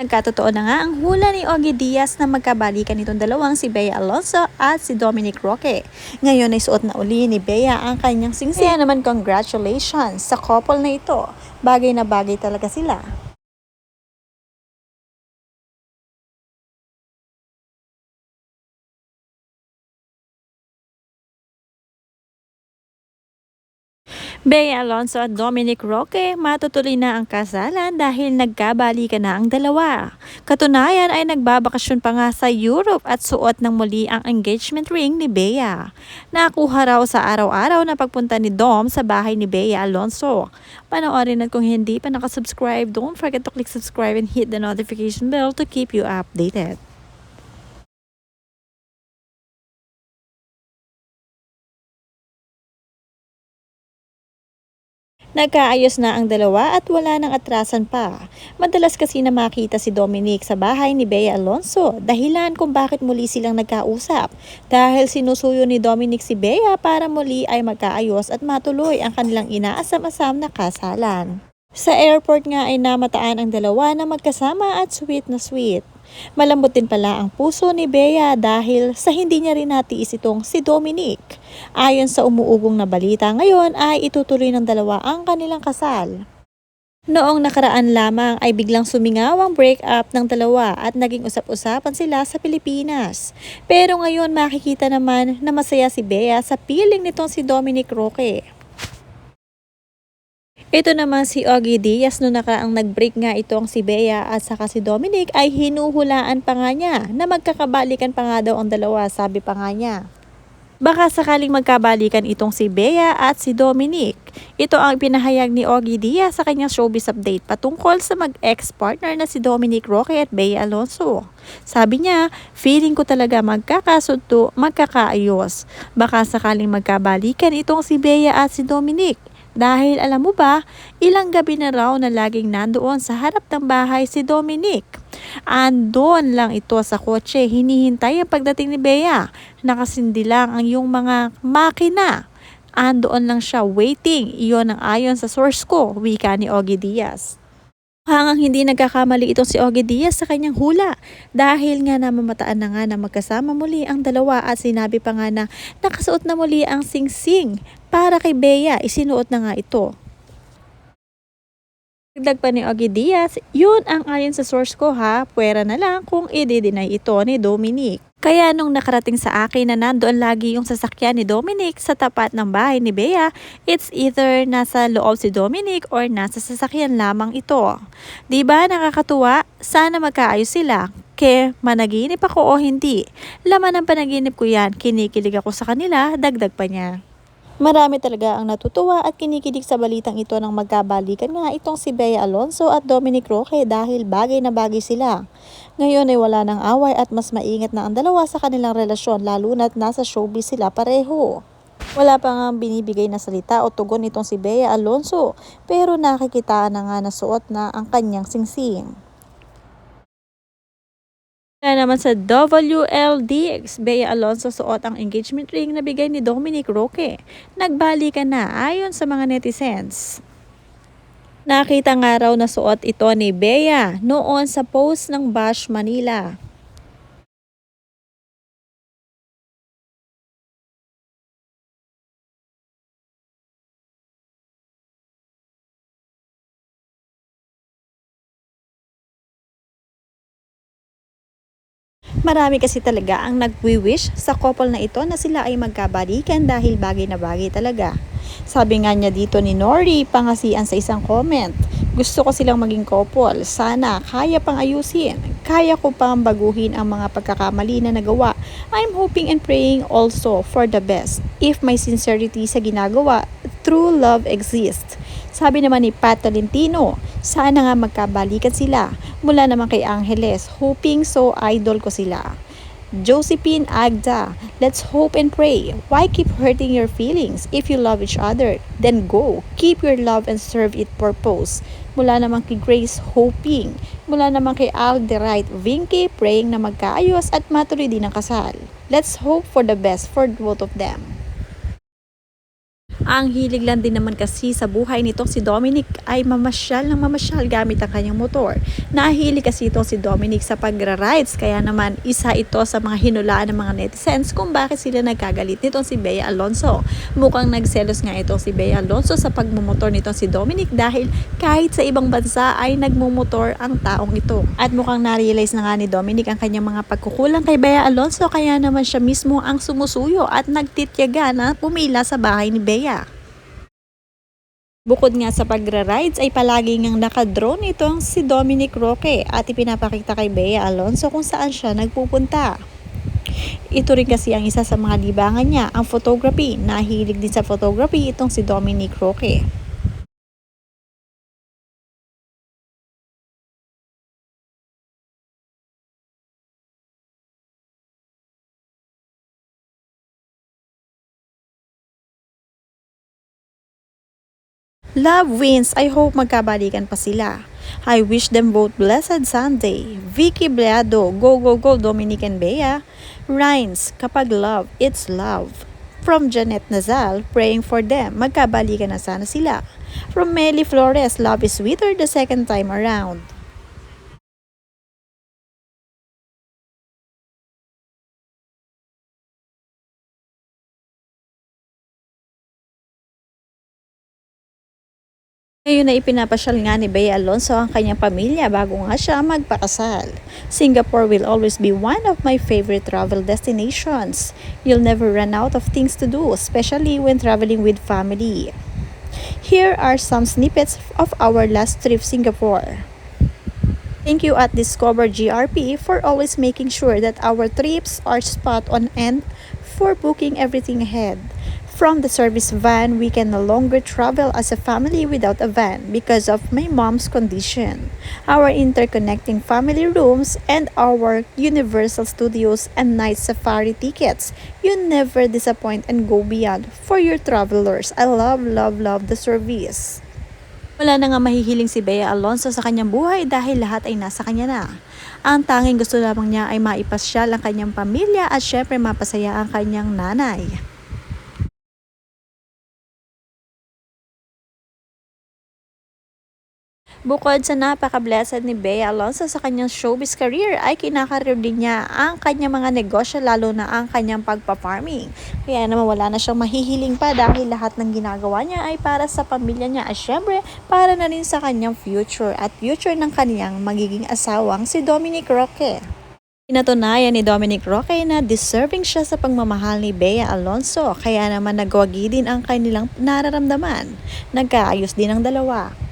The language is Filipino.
Nagkatotoo na nga ang hula ni Ogie Diaz na magkabalikan nitong dalawang si Bea Alonso at si Dominic Roque. Ngayon ay suot na uli ni Bea ang kanyang singsi. Kaya naman congratulations sa couple na ito. Bagay na bagay talaga sila. Bea Alonso at Dominic Roque matutuloy na ang kasalan dahil nagkabalikan na ang dalawa. Katunayan ay nagbabakasyon pa nga sa Europe at suot ng muli ang engagement ring ni Bea. Nakuha raw sa araw-araw na pagpunta ni Dom sa bahay ni Bea Alonso. Panoorin at kung hindi pa nakasubscribe, don't forget to click subscribe and hit the notification bell to keep you updated. Nagkaayos na ang dalawa at wala nang atrasan pa. Madalas kasi na makita si Dominic sa bahay ni Bea Alonso, dahilan kung bakit muli silang nagkausap. Dahil sinusuyo ni Dominic si Bea para muli ay magkaayos at matuloy ang kanilang inaasam-asam na kasalan. Sa airport nga ay namataan ang dalawa na magkasama at sweet na sweet. Malambot din pala ang puso ni Bea dahil sa hindi niya rin natiis itong si Dominic. Ayon sa umuugong na balita ngayon ay itutuloy ng dalawa ang kanilang kasal. Noong nakaraan lamang ay biglang sumingaw ang breakup ng dalawa at naging usap-usapan sila sa Pilipinas. Pero ngayon makikita naman na masaya si Bea sa piling nitong si Dominic Roque. Ito naman si Ogie Diaz no nakaraang nag-break nga itong si Bea at saka si Dominic ay hinuhulaan pa nga niya na magkakabalikan pa nga daw ang dalawa sabi pa nga niya. Baka sakaling magkabalikan itong si Bea at si Dominic. Ito ang pinahayag ni Ogie Diaz sa kanyang showbiz update patungkol sa mag-ex-partner na si Dominic Roque at Bea Alonso. Sabi niya, feeling ko talaga magkakasundo, magkakaayos. Baka sakaling magkabalikan itong si Bea at si Dominic. Dahil alam mo ba, ilang gabi na raw na laging nandoon sa harap ng bahay si Dominic. Andon lang ito sa kotse, hinihintay ang pagdating ni Bea. Nakasindi lang ang yung mga makina. Andoon lang siya waiting. Iyon ang ayon sa source ko, wika ni Ogie Diaz. Hangang hindi nagkakamali itong si Ogie Diaz sa kanyang hula dahil nga namamataan na nga na magkasama muli ang dalawa at sinabi pa nga na nakasuot na muli ang singsing para kay Bea isinuot na nga ito. Dagdag pa ni Ogie Diaz, yun ang ayon sa source ko ha, pwera na lang kung i-deny ito ni Dominic. Kaya nung nakarating sa akin na nandoon lagi yung sasakyan ni Dominic sa tapat ng bahay ni Bea, it's either nasa loob si Dominic or nasa sasakyan lamang ito. 'Di ba nakakatuwa? Sana magkaayos sila. Ke, managinip ako o hindi. Laman ng panaginip ko yan, kinikilig ako sa kanila, dagdag pa niya. Marami talaga ang natutuwa at kinikilig sa balitang ito ng magkabalikan nga itong si Bea Alonso at Dominic Roque dahil bagay na bagay sila. Ngayon ay wala ng away at mas maingat na ang dalawa sa kanilang relasyon lalo na't nasa showbiz sila pareho. Wala pa nga binibigay na salita o tugon itong si Bea Alonso pero nakikitaan na nga na suot na ang kanyang singsing. Kaya naman sa WLDX, Bea Alonso suot ang engagement ring na bigay ni Dominic Roque. Nagbalikan na ayon sa mga netizens. Nakita nga raw na suot ito ni Bea noon sa post ng Bash Manila. Marami kasi talaga ang nagwi-wish sa couple na ito na sila ay magkabalikan dahil bagay na bagay talaga. Sabi nga niya dito ni Nori, pangasian sa isang comment, gusto ko silang maging couple. Sana kaya pang ayusin. Kaya ko pang baguhin ang mga pagkakamali na nagawa. I'm hoping and praying also for the best. If my sincerity sa ginagawa, true love exists. Sabi naman ni Pat Tolentino, sana nga magkabalikan sila. Mula naman kay Angeles, hoping so idol ko sila. Josephine Agda, let's hope and pray. Why keep hurting your feelings? If you love each other, then go. Keep your love and serve it purpose. Mula naman kay Grace, hoping. Mula naman kay Alderite Vinky, praying na magkaayos at matuloy din ang kasal. Let's hope for the best for both of them. Ang hilig lang din naman kasi sa buhay nitong si Dominic ay mamasyal ng mamasyal gamit ang kanyang motor. Nahilig kasi itong si Dominic sa pagra-rides kaya naman isa ito sa mga hinulaan ng mga netizens kung bakit sila nagkagalit nitong si Bea Alonso. Mukhang nagselos nga itong si Bea Alonso sa pagmumotor nitong si Dominic dahil kahit sa ibang bansa ay nagmumotor ang taong ito. At mukhang na-realize na nga ni Dominic ang kanyang mga pagkukulang kay Bea Alonso kaya naman siya mismo ang sumusuyo at nagtityaga na pumila sa bahay ni Bea. Bukod nga sa pagra-rides ay palagi ngang nakadrone itong si Dominic Roque at ipinapakita kay Bea Alonso kung saan siya nagpupunta. Ito rin kasi ang isa sa mga libangan niya, ang photography. Nahilig din sa photography itong si Dominic Roque. Love wins. I hope magkabalikan pa sila. I wish them both blessed Sunday. Vicky Bleado, go go go Dominic and Bea. Rhines, kapag love, it's love. From Janet Nazal, praying for them, magkabalikan na sana sila. From Melly Flores, love is sweeter the second time around. Ngayon na ipinapasyal nga ni Bea Alonso ang kanyang pamilya bago nga siya magpakasal. Singapore will always be one of my favorite travel destinations. You'll never run out of things to do, especially when traveling with family. Here are some snippets of our last trip Singapore. Thank you at Discover GRP for always making sure that our trips are spot on and for booking everything ahead. From the service van, we can no longer travel as a family without a van because of my mom's condition. Our interconnecting family rooms and our Universal Studios and night safari tickets. You never disappoint and go beyond for your travelers. I love, love, love the service. Wala na nga mahihiling si Bea Alonso sa kanyang buhay dahil lahat ay nasa kanya na. Ang tanging gusto lamang niya ay maipasyal ang kanyang pamilya at syempre mapasaya ang kanyang nanay. Bukod sa napaka-blessed ni Bea Alonso sa kanyang showbiz career ay kinakareer din niya ang kanyang mga negosyo lalo na ang kanyang pagpa-farming. Kaya naman wala na siyang mahihiling pa dahil lahat ng ginagawa niya ay para sa pamilya niya at syempre para na rin sa kanyang future at future ng kanyang magiging asawang si Dominic Roque. Pinatunayan ni Dominic Roque na deserving siya sa pagmamahal ni Bea Alonso kaya naman nagwagi din ang kanilang nararamdaman. Nagkaayos din ang dalawa.